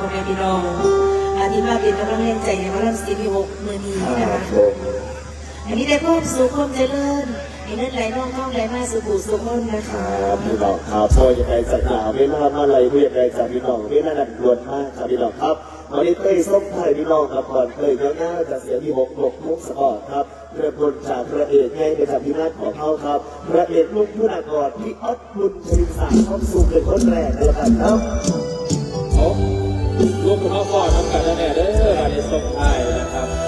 พ่อแม่พี่น้องอาทิตย์มาเป็นกำลังแรงใจในวันรับสิบหกมือนี้นะคะอันนี้ได้พูดสู่ความเจริญให้เงินไหลน่องท่องไหลมาสู่ผู้สู่คนนะคะรับพี่น้องครับพ่อยังไงสักหนาเวลามาอะไรผู้ยังไงจากพี่น้องเวลาดันรวนมากครับพี่น้องครับวันนี้เต้ยส้มไทยพี่น้องครับก่อนเต้ยเนื้อหน้าจะเสียที่หกหกมุกสปอร์ตครับเริ่มต้นจากพระเอกไงไปจากพี่นัทของเขาครับพระเอกลูกผู้นากรพี่อ๊อตบุญชินสารท้องสุขเป็นคนแรกแล้วกันครับ ลูกคุณพ่อก่อนทำกันแน่เด้อมาในส่งท้ายนะครับ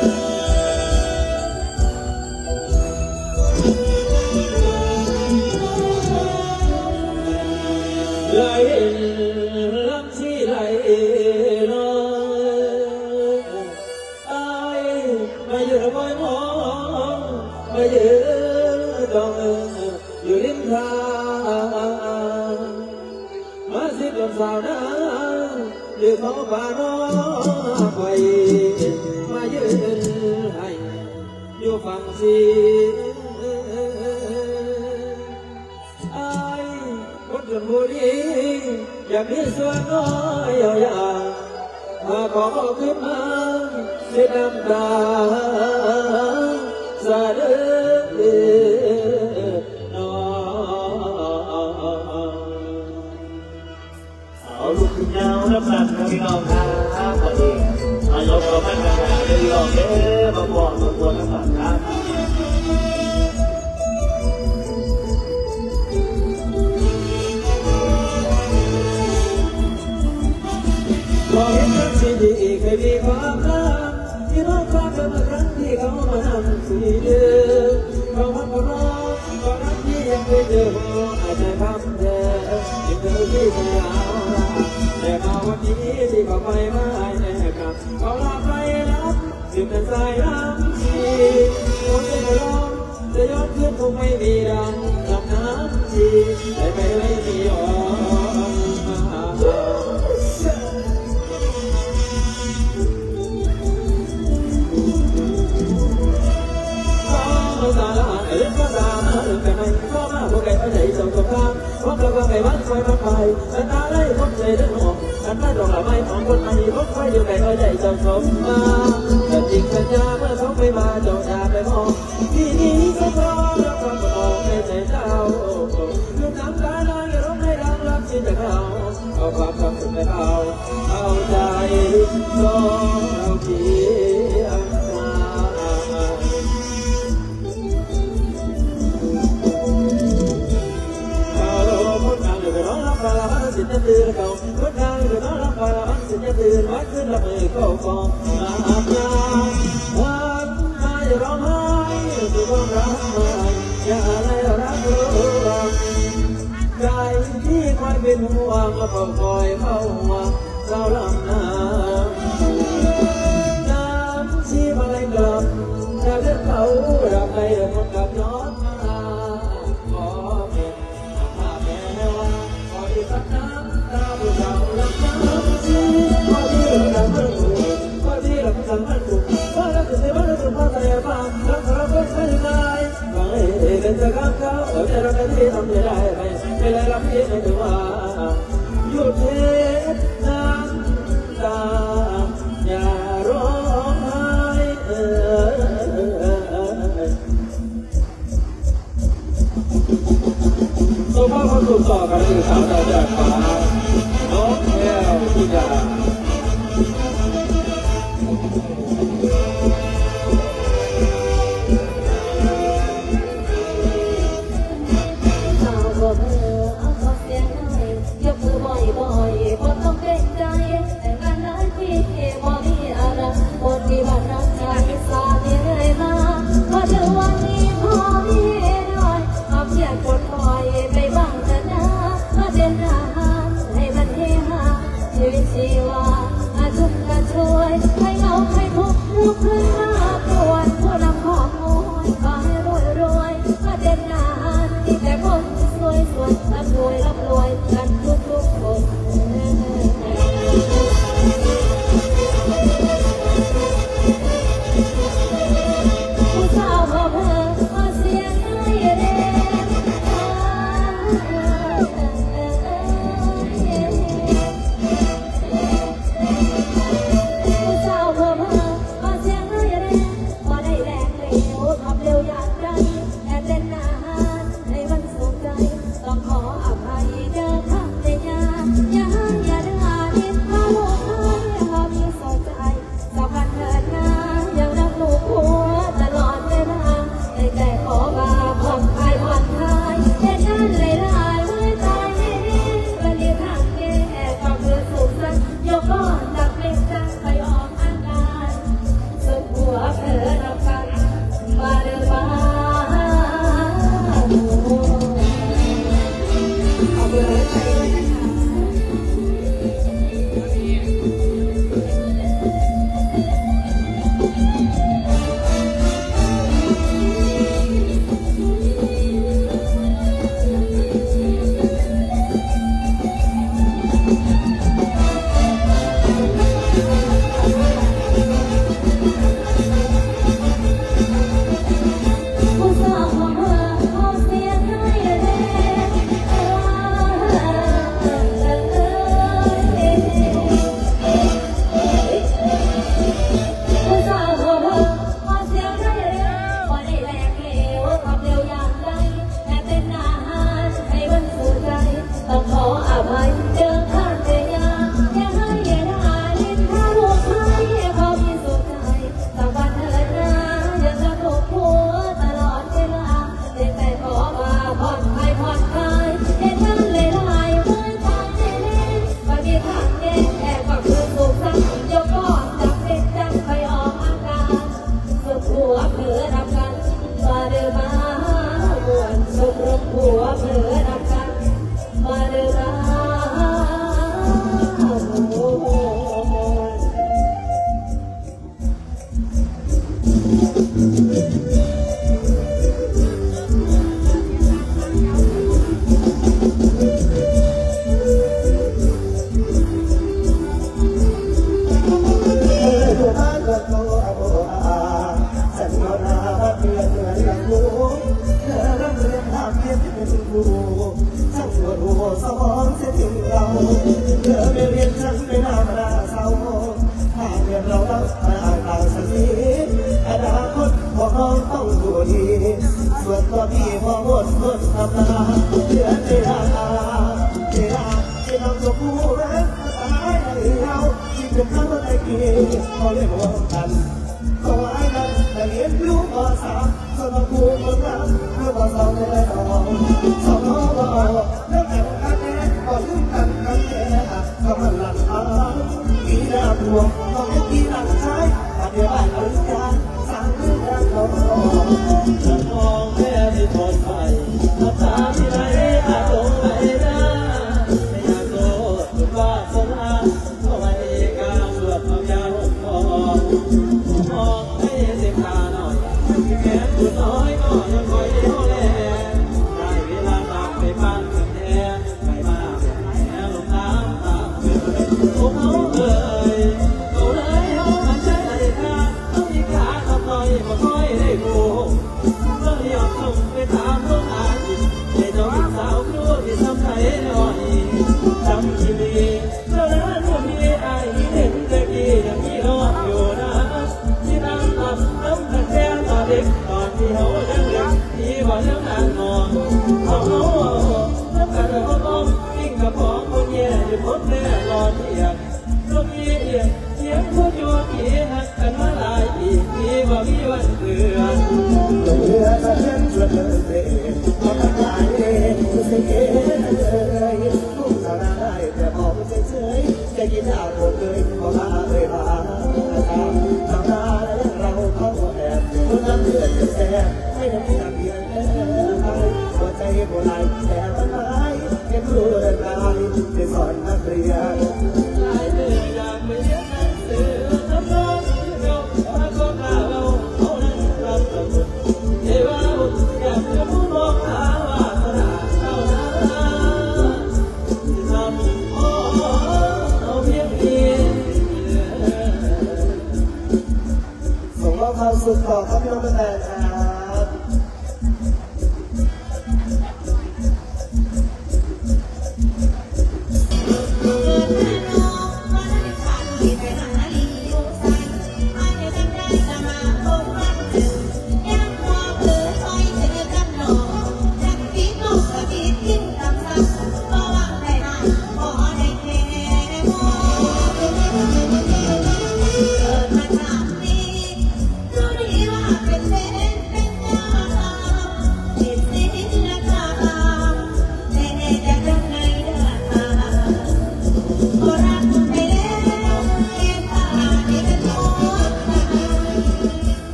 อยากมีส่วนน้อยอาอย่างมาขอขึ้นมาเสียน้ำตาสะเดือนเอาลูกขึ้นยาวน้ำหนักนะพี่น้องครับวันนี้มายกเราไม่มาเดี๋ยวพี่องเด้อมาบอกมาตัวน้ำหนักครับ คยมีความรักที่น้องฟ้าเธอมารั้งที่เขามานังสีเดิมเขาพักก็รอก็รักที่ยังไม่เจออาจจะคำเดิมยังเจอที่ไม่ยาวแต่มาวันนี้ที่เขาไปไม่แน่ครับเขาลาไปรับจึงเป็นสายน้ำชีคนจะร้องจะย้อนขึ้นคงไม่มีดังลำน้ำชีแต่ไม่ไม่มีอ่อ อ่านเรียนภาษาเรื่อมาพวกแกไปไหนจงตรงข้ามพวกเราก็ไม่วันคอยมาไปฉันตาได้พบใจเดินหอกฉันไม่ต้องละไม่ของคนไม่พบไฟอยู่ไหนก็ใจจงสมมาแต่จริงสัญญาเมื่อเขาไม่มาจงอย่าไปมองที่นี้ก็พราะรักความออกในใจเจ้าคือน้ำตาลอยร้องให้รักรักชินจากเราเอาความความสุขให้เราเอาใจจงเราเตื่นเขาคนงานอยู่กับน้องรับปลาละมันสิจะตื่นไว้ขึ้นละมือเข้ากองมาอาบน้ำวันมาอย่าร้องไห้คือความรักมาอย่าอะไรรักเราใจที่คอยเป็นห่วงก็คอยเฝ้าหวังเจ้าลำน้ำ หยุดเทน้ำตาอย่าร้องไห้เออสุภาพบุรุษต่อกันคือสาวดาวจากฟ้า Allah ไรแชร์มัไว้เก็บรู้เรื่อะไรจะสอน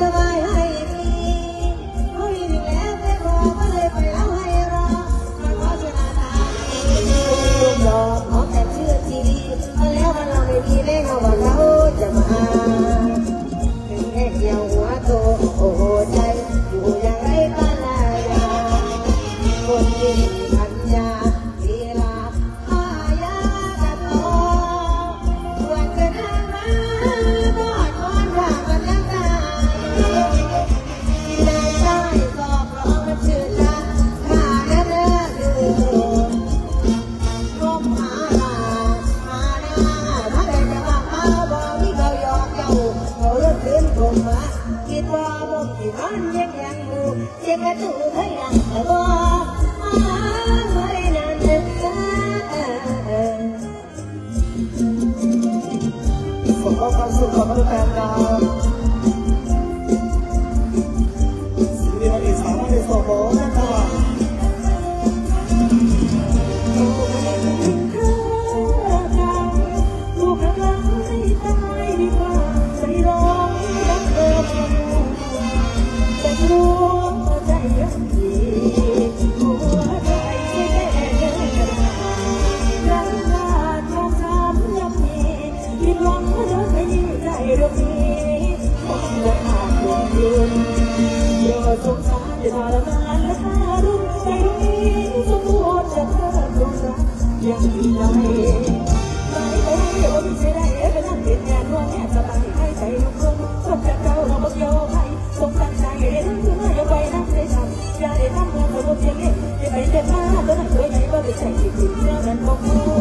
ใเค